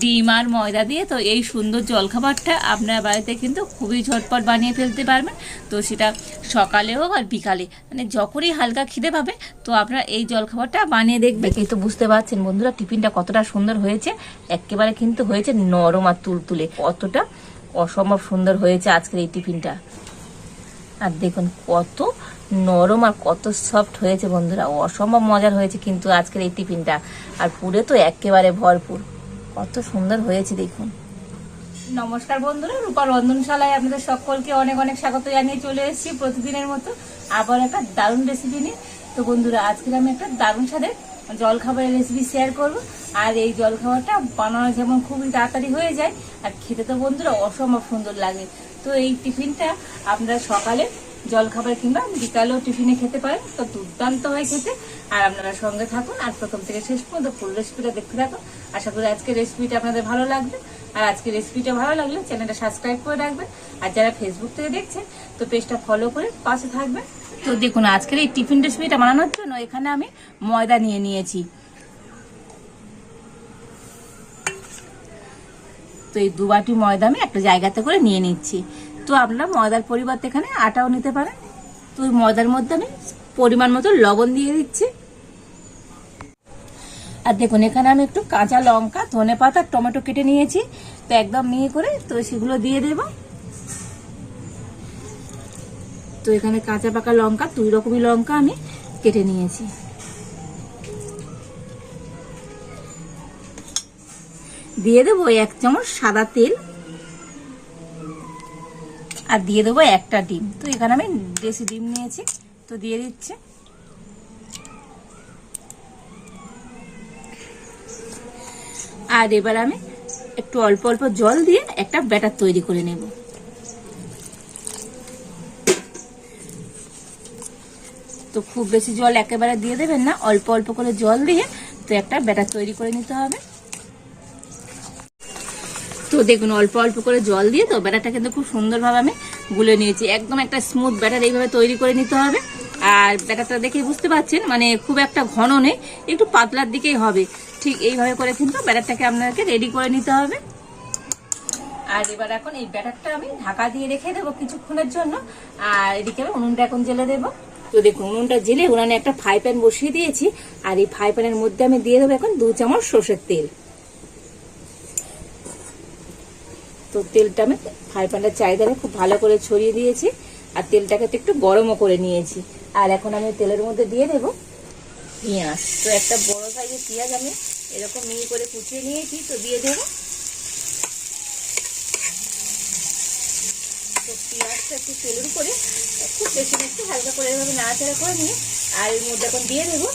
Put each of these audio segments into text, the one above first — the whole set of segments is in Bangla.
ডিম আর ময়দা দিয়ে, তো এই সুন্দর জলখাবারটা আপনার বাড়িতে কিন্তু খুবই ঝটপট বানিয়ে ফেলতে পারবেন। তো সেটা সকালে হোক আর বিকালে মানে যখনই হালকা খিদে পাবে, তো আপনারা এই জলখাবারটা বানিয়ে দেখবেন। এই তো বুঝতে পারছেন বন্ধুরা, টিফিনটা কতটা সুন্দর হয়েছে। একেবারে কিন্তু হয়েছে নরম আর তুলতুলে, কতটা অসম্ভব সুন্দর হয়েছে আজকের এই টিফিনটা। আর দেখুন কত নরম আর কত সফট হয়েছে বন্ধুরা, অসম্ভব মজার হয়েছে কিন্তু আজকের এই টিফিনটা। আর পুরে তো একেবারে ভরপুর। কত সুন্দর হয়েছে, দেখুন। নমস্কার বন্ধুরা, রূপা রন্ধনশালায় আপনাদের সকলকে অনেক অনেক স্বাগত জানিয়ে চলে এসেছি প্রতিদিনের মতো আবার একটা দারুণ রেসিপি নিয়ে। তো বন্ধুরা আজকে আমি একটা দারুণ স্বাদের জলখাবারের রেসিপি শেয়ার করব। আর এই জলখাবারটা বানানো যেমন খুবই তাড়াতাড়ি হয়ে যায়, আর খেতে তো বন্ধুরা অসম্ভব সুন্দর লাগে। তো এই টিফিনটা আপনারা সকালে জলখাবার কিংবা বিকালেও টিফিনে খেতে পারেন, তো দুর্দান্ত হয় খেতে। আর আপনারা সঙ্গে থাকুন আর প্রথম থেকে শেষ পর্যন্ত ফুল রেসিপিটা দেখতে থাকুন। আশা করি আজকের রেসিপিটা আপনাদের ভালো লাগবে। আর আজকের রেসিপিটা ভালো লাগলে চ্যানেলটা সাবস্ক্রাইব করে রাখবেন। আর যারা ফেসবুক থেকে দেখছেন, তো পেজটা ফলো করে পাশে থাকবেন। তো দেখুন, আজকের এই টিফিন রেসিপিটা বানানোর জন্য এখানে আমি ময়দা নিয়ে নিয়েছি। তো এই দু বাটি ময়দা আমি একটা জায়গাতে করে নিয়ে নিচ্ছি। তো আপনারা ময়দার পরিবর্তে এখানে আটাও নিতে পারেন। তো ময়দার মধ্যে আমি পরিমাণ মতো লবণ দিয়ে দিচ্ছি। আর দেখুন, এখানে আমি একটু কাঁচা লঙ্কা, ধনে পাতা, টমেটো কেটে নিয়েছি। তো একদম মিহি করে তো সেগুলো দিয়ে দেব। তো এখানে কাঁচা পাকা লঙ্কা, দুই রকমই লঙ্কা আমি কেটে নিয়েছি। দিয়ে দেবো এক চামচ সাদা তেল। আর দিয়ে দেবো একটা ডিম। তো এখানে আমি দেশি ডিম নিয়েছি, তো দিয়ে দিচ্ছি। আর এবার আমি একটু অল্প অল্প জল দিয়ে একটা ব্যাটার তৈরি করে নেব। তো খুব বেশি জল একেবারে দিয়ে দেবেন না, অল্প অল্প করে জল দিয়ে তো একটা ব্যাটার তৈরি করে নিতে হবে। তো দেখুন, অল্প অল্প করে জল দিয়ে তো ব্যাটারটা কিন্তু খুব সুন্দরভাবে আমি গুলে নিয়েছি। একদম একটা স্মুথ ব্যাটার এইভাবে তৈরি করে নিতে হবে। আর ব্যাটারটা দেখে বুঝতে পারছেন মানে খুব একটা ঘন নেই একটু পাতলার দিকেই হবে। ঠিক এইভাবে করে কিন্তু ব্যাটারটাকে আপনাকে রেডি করে নিতে হবে। আর এবার এখন এই ব্যাটারটা আমি ঢাকা দিয়ে রেখে দেবো কিছুক্ষণের জন্য। আর এদিকে আমি উনুনটা এখন জেলে দেবো। তো দেখুন, উনুনটা জেলে উনানে একটা ফ্রাই প্যান বসিয়ে দিয়েছি। আর এই ফ্রাই প্যানের মধ্যে আমি দিয়ে দেবো এখন দু চামচ সর্ষের তেল। তো তেলটা আমি ফ্রাই প্যানটার চাহিদাটা খুব ভালো করে ছড়িয়ে দিয়েছি। আর তেলটাকে তো একটু গরমও করে নিয়েছি। আর এখন আমি তেলের মধ্যে দিয়ে দেবো পেঁয়াজ। তো একটা বড় সাইজের পেঁয়াজ আমি এরকম মিহি করে কুচিয়ে নিয়েছি, তো দিয়ে দেবো। তো পেঁয়াজটা একটু তেলের উপরে খুব বেশি একটু হালকা করে এভাবে নাড়াচাড়া করে নিয়ে, আর এর মধ্যে এখন দিয়ে দেবো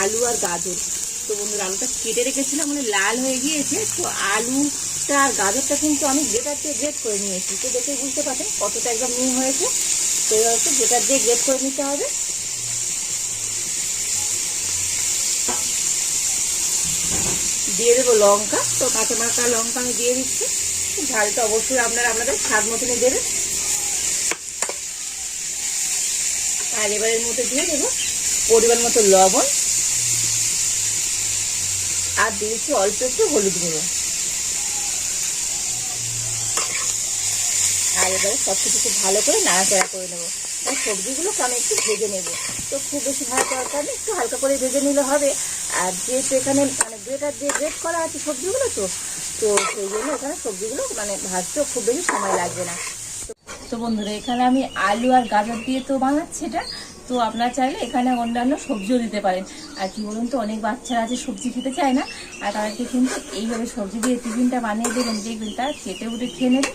আলু আর গাজর। তো বন্ধুরা, আলুটা কেটে রেখেছিলাম মানে লাল হয়ে গিয়েছে, তো আলুটা আর গাজরটা কিন্তু আমি গ্রেটার দিয়ে গ্রেট করে নিয়েছি। তো দেখে বুঝতে পারছেন কতটা একদম মিহি হয়েছে। তো এবার একটু গ্রেটার দিয়ে গ্রেট করে নিতে হবে। দিয়ে দেবো লঙ্কা। তো কাঁচা মাখা লঙ্কা আমি দিয়ে দিচ্ছি। ঝালটা অবশ্যই আপনারা আপনাদের স্বাদ মতনই দেবেন। আর এবারের মধ্যে দিয়ে দেবো পরিমাণ মতো লবণ। আর দিয়েছি অল্প একটু হলুদ গুঁড়ো। আর এবারে সব কিছু খুব ভালো করে নাড়াচাড়া করে নেব। আর সবজিগুলোকে আমি একটু ভেজে নেব। তো খুব বেশি ভাজা দরকার নেই একটু হালকা করে ভেজে নিলে হবে। আর যেহেতু এখানে মানে গ্রেটার দিয়ে গ্রেট করা আছে সবজিগুলো তো তো সেই জন্য এখানে সবজিগুলো মানে ভাজতেও খুব বেশি সময় লাগবে না। তো বন্ধুরা, এখানে আমি আলু আর গাজর দিয়ে তো বানাচ্ছি এটা। তো আপনারা চাইলে এখানে অন্যান্য সবজিও দিতে পারেন। আর কি বলুন তো, অনেক বাচ্চারা আছে সবজি খেতে চায় না। আর তাদেরকে কিন্তু এইভাবে সবজি দিয়ে টিফিনটা বানিয়ে দেবেন। দেখবেন তারা কেটে উঠে খেয়ে নেবে।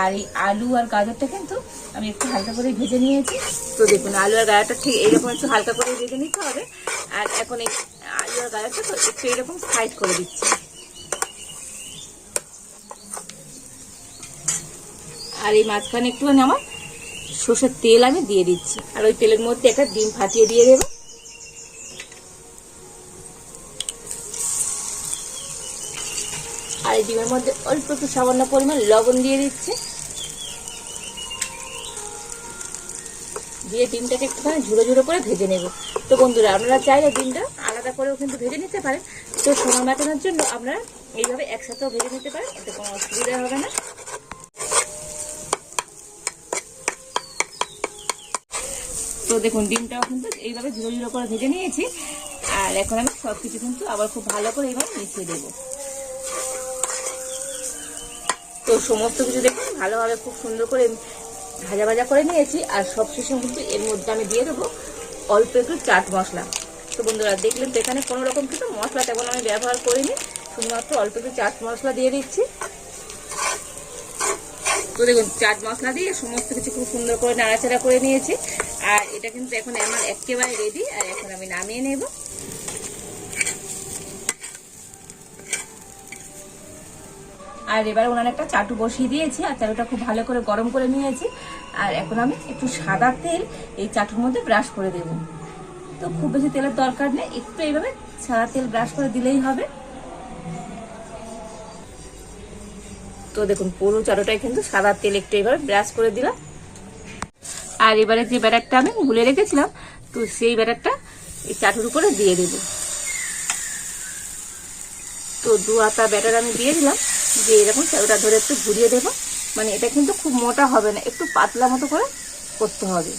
আর এই আলু আর গাজরটা কিন্তু আমি একটু হালকা করে ভেজে নিয়েছি। তো দেখুন, আলু আর গাজরটা ঠিক এইরকম একটু হালকা করে ভেজে নিতে হবে। আর এখন এই আলু আর গাজরটা তো একটু এরকম সাইড করে দিচ্ছি। আর এই মাঝখানে একটুখানি আমার সর্ষের তেল আমি দিয়ে দিচ্ছি। আর ওই তেলের মধ্যে একটা ডিম ফাটিয়ে দিয়ে দেবো। ডিমের মধ্যে অল্প একটু সামান্য পরিমাণ লবণ দিয়ে দিচ্ছি। দিয়ে ডিমটাকে একটুখানি ঝুড়ো ঝুড়ো করে ভেজে নেব। তো বন্ধুরা, আপনারা চাইলে ডিমটা আলাদা করেও কিন্তু ভেজে নিতে পারেন। তো সময় বাঁচানোর জন্য আপনারা এইভাবে একসাথেও ভেজে নিতে পারেন, এতে কোনো অসুবিধা হবে না। তো দেখুন, ডিমটাও কিন্তু এইভাবে ঝুড়ো ঝুড়ো করে ভেজে নিয়েছি। আর এখন আমি সব কিছু কিন্তু আবার খুব ভালো করে এইভাবে মিশিয়ে দেবো। তো সমস্ত কিছু দেখুন, ভালোভাবে খুব সুন্দর করে ভাজা ভাজা করে নিয়েছি, আর সব শেষে কিন্তু এর মধ্যে আমি দিয়ে দেবো অল্প একটু চাট মশলা। তো বন্ধুরা, দেখলেন তো এখানে কোনো রকম কিছু মশলা তেমন আমি ব্যবহার করিনি, শুধুমাত্র অল্প একটু চাট মশলা দিয়ে দিচ্ছি। তো দেখুন, চাট মশলা দিয়ে সমস্ত কিছু খুব সুন্দর করে নাড়াচাড়া করে নিয়েছি, আর এটা কিন্তু এখন আমার একেবারে রেডি আর এখন আমি নামিয়ে নেব। আর এবার ওনার একটা চাটু বসিয়ে দিয়েছি, আর চাটুটা খুব ভালো করে গরম করে নিয়েছি। আর এখন আমি একটু সাদা তেল এই চাটুর মধ্যে ব্রাশ করে দেব। তো খুব বেশি তেলের দরকার নেই, একটু এইভাবে সাদা তেল ব্রাশ করে দিলেই হবে। তো দেখুন, পুরো চাটুটাই কিন্তু সাদা তেল একটু এইভাবে ব্রাশ করে দিলাম। আর এবারে যে ব্যাটারটা আমি গুলে রেখেছিলাম, তো সেই ব্যাটারটা এই চাটুর উপরে দিয়ে দেব। তো দু আটা ব্যাটার আমি দিয়ে দিলাম। যে এরকম চাটুটা ধরে একটু ঘুরিয়ে দেব। মানে এটা কিন্তু খুব মোটা হবে না, একটু পাতলা মতো করে করতে হবে।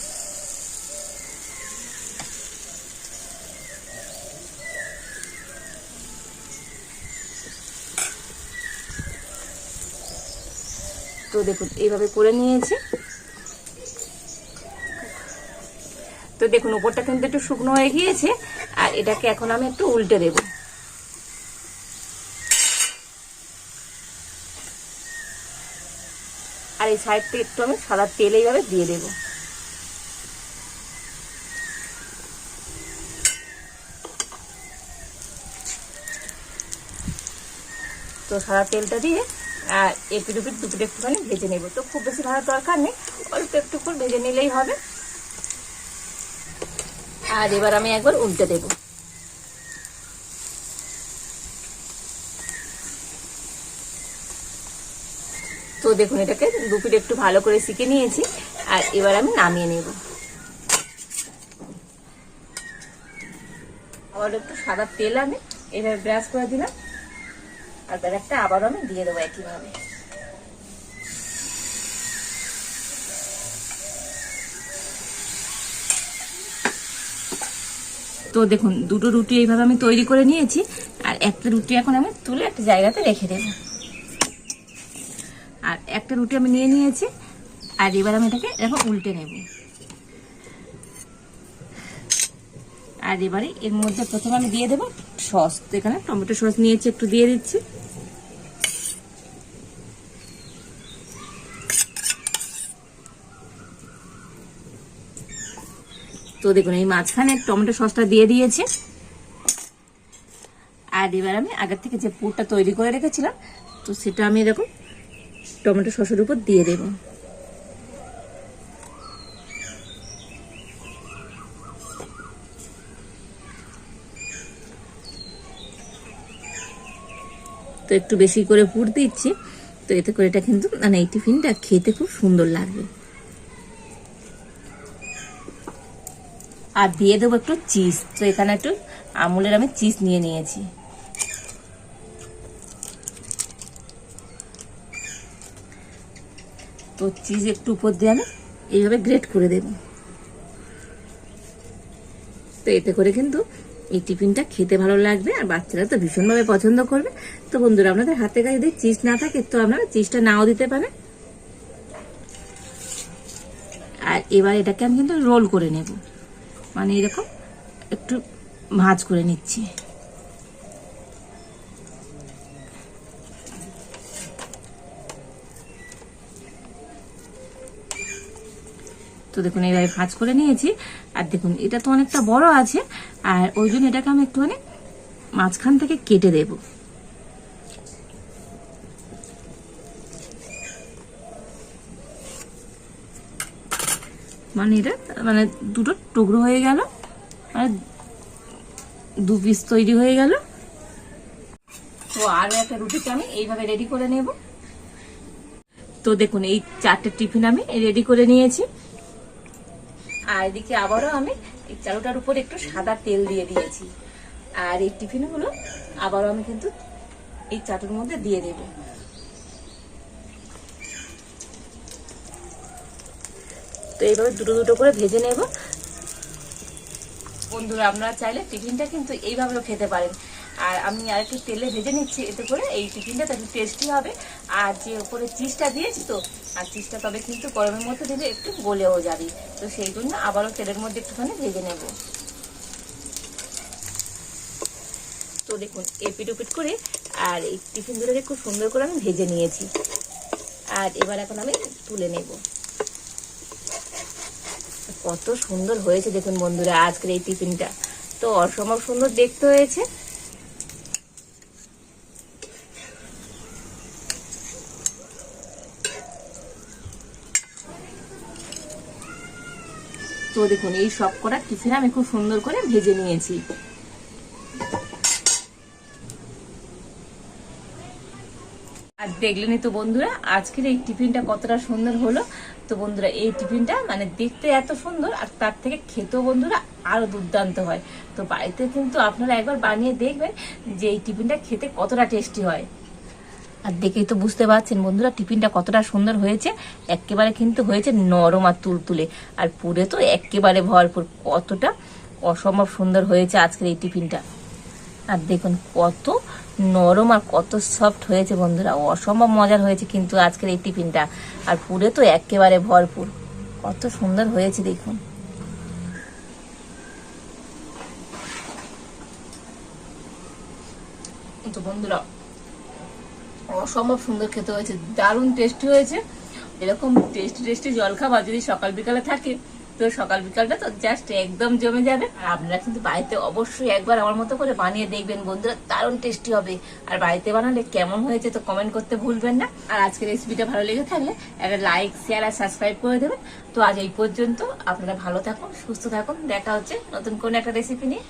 তো দেখুন, এইভাবে করে নিয়েছি। তো দেখুন, উপরটা কিন্তু একটু শুকনো হয়ে গিয়েছে, আর এটাকে এখন আমি একটু উল্টে দেব। এই সাইডটা একটু আমি সাদা তেল এইভাবে দিয়ে দেব। তো সাদা তেলটা দিয়ে আর এপিট উপিট দুপিট একটুখানি ভেজে নেব। তো খুব বেশি ভালো দরকার নেই, অল্প একটু করে ভেজে নিলেই হবে। আর এবার আমি একবার উল্টে দেব। তো দেখুন, এটাকে দুপিট একটু ভালো করে শিখে নিয়েছি, আর এবার আমি নামিয়ে নেব। আবার একটু সাদা তেল আমি এইভাবে ব্রাশ করে দিলাম, আর ব্যারাকটা আবারও আমি দিয়ে দেবো একইভাবে। তো দেখুন, দুটো রুটি এইভাবে আমি তৈরি করে নিয়েছি, আর একটা রুটি এখন আমি তুলে একটা জায়গাতে রেখে দেব। একটা রুটি আমি নিয়ে নিয়েছি, আর এবার আমি এটাকে এখন উল্টে নেব। আর এবারে এর মধ্যে প্রথমে আমি দিয়ে দেবো সস। এখানে টমেটো সস নিয়েছি, একটু দিয়ে দিচ্ছি। তো দেখুন, এই মাঝখানে টমেটো সসটা দিয়ে দিয়েছে। আর এবার আমি আগের থেকে যে পুরটা তৈরি করে রেখেছিলাম, তো সেটা আমি এরকম টমেটো সসের উপর দিয়ে দেব। তো একটু বেশি করে পুর দিচ্ছি, তো এতে করে এটা কিন্তু মানে এই টিফিনটা খেতে খুব সুন্দর লাগবে। আর দিয়ে দেবো একটু চিজ, তো এখানে একটু আমুলের আমি চিজ নিয়ে নিয়েছি। তো চিজ একটু উপর দিয়ে আমি এইভাবে গ্রেট করে দেব। তো এতে করে কিন্তু এই টিফিনটা খেতে ভালো লাগবে আর বাচ্চারা তো ভীষণভাবে পছন্দ করবে। তো বন্ধুরা, আপনাদের হাতে কাছে যদি চিজ না থাকে, তো আপনারা চিজটা নাও দিতে পারেন। আর এবার এটাকে আমি কিন্তু রোল করে নেব। মানে এরকম একটু ভাঁজ করে নিচ্ছি। তো দেখুন এইভাবে ভাঁজ করে নিয়েছি। আর দেখুন, এটা তো অনেকটা বড় আছে। আর ওই জন্য এটাকে আমি একটুখানি মাঝখান থেকে কেটে দেব। মানে এটা মানে দুটো টুকরো হয়ে গেল। মানে দু পিস তৈরি হয়ে গেল। তো আরও একটা রুটিকে আমি এইভাবে রেডি করে নেব। তো দেখুন, এই চারটে টিফিন আমি রেডি করে নিয়েছি। আর এদিকে আবারও আমি এই চালুটার উপর একটু সাদা তেল দিয়ে দিয়েছি। আর এই টিফিনগুলো আবারও আমি কিন্তু এই চাটুর মধ্যে দিয়ে দেব। তো এইভাবে দুটো দুটো করে ভেজে নেব। বন্ধুরা, আপনারা চাইলে টিফিনটা কিন্তু এইভাবেও খেতে পারেন। আর আমি আর একটু তেলে ভেজে নিচ্ছি এতে করে এই টিফিনটা একটু টেস্টি হবে। আর যে ওপরে চিজটা দিয়েছি তো, আর চিজটা তবে কিন্তু গরমের মধ্যে দিলে একটু গলেও যাবে। তো সেই জন্য আবারও তেলের মধ্যে একটুখানি ভেজে নেব। তো দেখুন, এপিট ওপিট করে আর এই টিফিনগুলোকে খুব সুন্দর করে আমি ভেজে নিয়েছি। আর এবার এখন আমি তুলে নেব। কত সুন্দর হয়েছে দেখুন বন্ধুরা আজকের এই টিফিনটা। তো অসম্ভব সুন্দর দেখতে হয়েছে। তো দেখুন, এই সব কটা টিফিন আমি খুব সুন্দর করে ভেজে নিয়েছি। আর দেখলেনই তো বন্ধুরা, আজকের এই টিফিনটা কতটা সুন্দর হলো। তো বন্ধুরা, এই টিফিনটা মানে দেখতে এত সুন্দর আর তার থেকে খেতেও বন্ধুরা আরও দুর্দান্ত হয়। তো বাড়িতে কিন্তু আপনারা একবার বানিয়ে দেখবেন যে এই টিফিনটা খেতে কতটা টেস্টি হয়। আর দেখেই তো বুঝতে পারছেন বন্ধুরা, টিফিনটা কতটা সুন্দর হয়েছে। একেবারে কিন্তু হয়েছে নরম আর তুলতুলে। আর পুরে তো একেবারে ভরপুর। কতটা অসম্ভব সুন্দর হয়েছে আজকের এই টিফিনটা। আর দেখুন কত নরম আর কত সফট হয়েছে বন্ধুরা। অসম্ভব মজার হয়েছে কিন্তু আজকের এই টিফিনটা। আর পুরে তো একেবারে ভরপুর। কত সুন্দর হয়েছে দেখুন। তো বন্ধুরা অসম্ভব সুন্দর খেতে হয়েছে, দারুণ টেস্টি হয়েছে। এরকম টেস্টি টেস্টি জলখাবার যদি সকাল বিকালে থাকে, তো সকাল বিকালটা তো জাস্ট একদম জমে যাবে। আর আপনারা কিন্তু বাড়িতে অবশ্যই একবার আমার মতো করে বানিয়ে দেখবেন বন্ধুরা, দারুণ টেস্টি হবে। আর বাড়িতে বানালে কেমন হয়েছে তো কমেন্ট করতে ভুলবেন না। আর আজকের রেসিপিটা ভালো লেগে থাকলে একটা লাইক শেয়ার আর সাবস্ক্রাইব করে দেবেন। তো আজ এই পর্যন্ত আপনারা ভালো থাকুন, সুস্থ থাকুন, দেখা হচ্ছে নতুন কোন একটা রেসিপি নিয়ে।